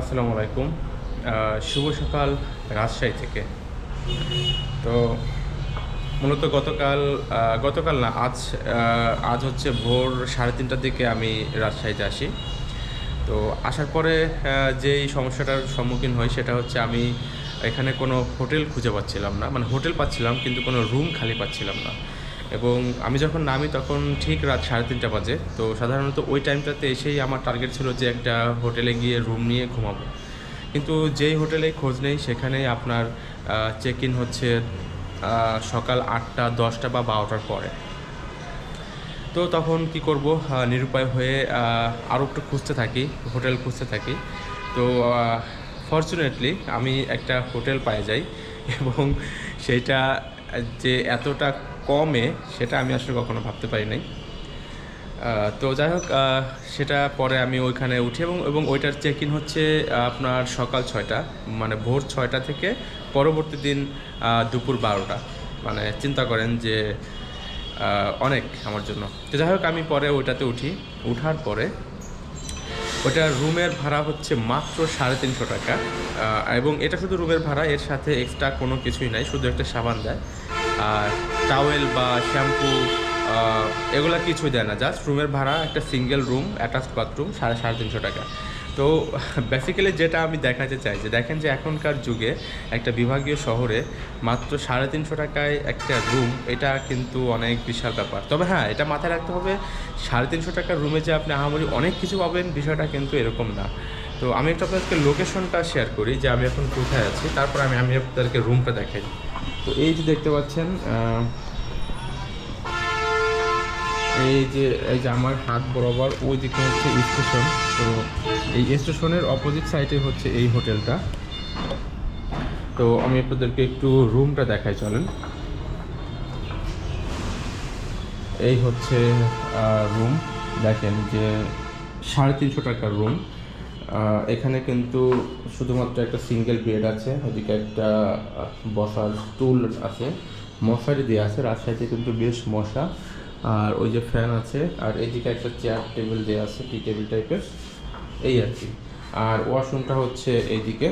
আসসালামু আলাইকুম। শুভ সকাল রাজশাহী থেকে। তো মূলত গতকাল গতকাল না, আজ আজ হচ্ছে ভোর সাড়ে তিনটার দিকে আমি রাজশাহীতে আসি। তো আসার পরে যেই সমস্যাটার সম্মুখীন হই সেটা হচ্ছে আমি এখানে কোনো হোটেল খুঁজে পাচ্ছিলাম না। মানে হোটেল পাচ্ছিলাম, কিন্তু কোনো রুম খালি পাচ্ছিলাম না। এবং আমি যখন নামি তখন ঠিক রাত সাড়ে তিনটা বাজে। তো সাধারণত ওই টাইমটাতে এসেই আমার টার্গেট ছিল যে একটা হোটেলে গিয়ে রুম নিয়ে ঘুমাবো। কিন্তু যেই হোটেলে খোঁজ নেই, সেখানেই আপনার চেক ইন হচ্ছে সকাল আটটা, দশটা বা বারোটার পরে। তো তখন কি করব নিরুপায় হয়ে আরও একটু খুঁজতে থাকি, হোটেল খুঁজতে থাকি। তো ফর্চুনেটলি আমি একটা হোটেল পাই যাই এবং সেইটা যে এতটা কমে, সেটা আমি আসলে কখনো ভাবতে পারি নাই। তো যাই হোক সেটা পরে আমি ওইখানে উঠি এবং এবং ওইটার চেক ইন হচ্ছে আপনার সকাল ছয়টা মানে ভোর ছয়টা থেকে পরবর্তী দিন দুপুর বারোটা। মানে চিন্তা করেন যে অনেক আমার জন্য। তো যাই হোক, আমি পরে ওইটাতে উঠি। উঠার পরে ওটা রুমের ভাড়া হচ্ছে মাত্র সাড়ে তিনশো টাকা। এবং এটা শুধু রুমের ভাড়া, এর সাথে এক্সট্রা কোনো কিছুই নাই, শুধু একটা সাবান দেয়। আর টাওয়েল বা শ্যাম্পু এগুলা কিছুই দেয় না। জাস্ট রুমের ভাড়া, একটা সিঙ্গেল রুম অ্যাটাচড বাথরুম সাড়ে সাড়ে তিনশো টাকা। তো বেসিক্যালি যেটা আমি দেখাতে চাই, যে দেখেন যে এখনকার যুগে একটা বিভাগীয় শহরে মাত্র সাড়ে তিনশো টাকায় একটা রুম এটা কিন্তু অনেক বিশাল ব্যাপার। তবে হ্যাঁ এটা মাথায় রাখতে হবে, সাড়ে তিনশো টাকার রুমে যে আপনি আহামরি অনেক কিছু পাবেন, বিষয়টা কিন্তু এরকম না। তো আমি একটু আপনাদেরকে লোকেশনটা শেয়ার করি, যে আমি এখন কোথায় আছি, তারপর আমি আমি আপনাদেরকে রুমটা দেখাই। তো এই যে দেখতে পাচ্ছেন এই যে এই যে আমার হাত বরাবর ওই দিকে হচ্ছে স্টেশন। তো এই স্টেশনের অপোজিট সাইডে হচ্ছে এই হোটেলটা। তো আমি আপনাদেরকে একটু রুমটা দেখাই, চলেন। এই হচ্ছে রুম দেখেন যে সাড়ে তিনশো টাকার রুম এখানে কিন্তু শুধুমাত্র একটা সিঙ্গেল বেড আছে, ওদিকে একটা বসার স্টুল আছে, মশারি দেওয়া আছে, রাজশাহীতে কিন্তু বেশ মশা। আর ওই যে ফ্যান আছে, আর এইদিকে একটা চেয়ার টেবিল দেওয়া আছে টি টেবিল টাইপের এই আর কি। আর ওয়াশরুমটা হচ্ছে এইদিকে।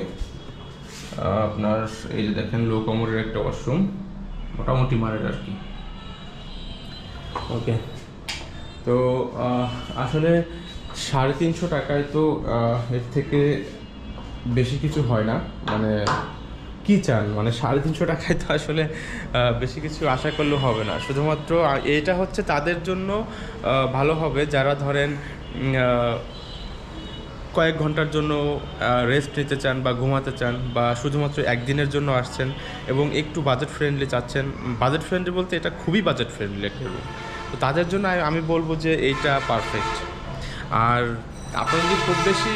আপনার এই যে দেখেন লো কমরের একটা ওয়াশরুম মোটামুটি মারের আর কি। ওকে তো আসলে সাড়ে তিনশো টাকায় তো এর থেকে বেশি কিছু হয় না। মানে কি চান? মানে সাড়ে তিনশো টাকায় তো আসলে বেশি কিছু আশা করলেও হবে না। শুধুমাত্র এটা হচ্ছে তাদের জন্য ভালো হবে যারা ধরেন কয়েক ঘণ্টার জন্য রেস্ট নিতে চান বা ঘুমাতে চান বা শুধুমাত্র একদিনের জন্য আসছেন এবং একটু বাজেট ফ্রেন্ডলি চাচ্ছেন। বাজেট ফ্রেন্ডলি বলতে এটা খুবই বাজেট ফ্রেন্ডলি একটা তো তাদের জন্য আমি- বলব যে এইটা পারফেক্ট আর আপনার যদি খুব বেশি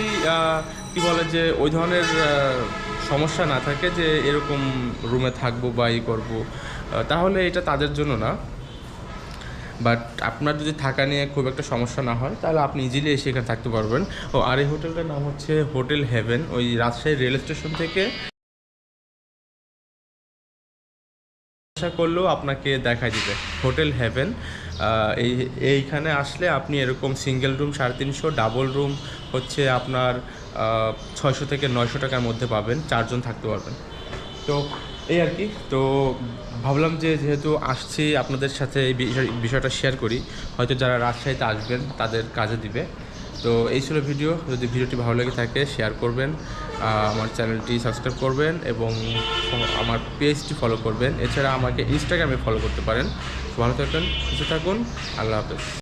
কি বলে যে, ওই ধরনের সমস্যা না থাকে যে, এরকম রুমে থাকব বা ই করব তাহলে এটা তাদের জন্য না। বাট আপনার যদি থাকা নিয়ে খুব একটা সমস্যা না হয়, তাহলে আপনি ইজিলি এসে এখানে থাকতে পারবেন। ও, আর এই হোটেলটার নাম হচ্ছে হোটেল হেভেন, ওই রাজশাহী রেল স্টেশন থেকে। আশা করলেও আপনাকে দেখা দিবে, হোটেল হেভেন। এই, এইখানে আসলে আপনি এরকম সিঙ্গেল রুম সাড়ে তিনশো ডাবল রুম হচ্ছে আপনার ছয়শো থেকে নয়শো টাকার মধ্যে পাবেন, চারজন থাকতে পারবেন। তো এই আর কি, তো ভাবলাম যে যেহেতু আসছি আপনাদের সাথে এই বিষয়- বিষয়টা শেয়ার করি, হয়তো যারা রাজশাহীতে আসবেন তাদের কাজে দিবে। তো এই ছিল ভিডিও। যদি ভিডিওটি ভালো লেগে থাকে শেয়ার করবেন আমার চ্যানেলটি সাবস্ক্রাইব করবেন এবং আমার পেজটি ফলো করবেন। এছাড়া আমাকে ইনস্টাগ্রামে ফলো করতে পারেন। ভালো থাকবেন, সুস্থ থাকুন, আল্লাহ হাফেজ।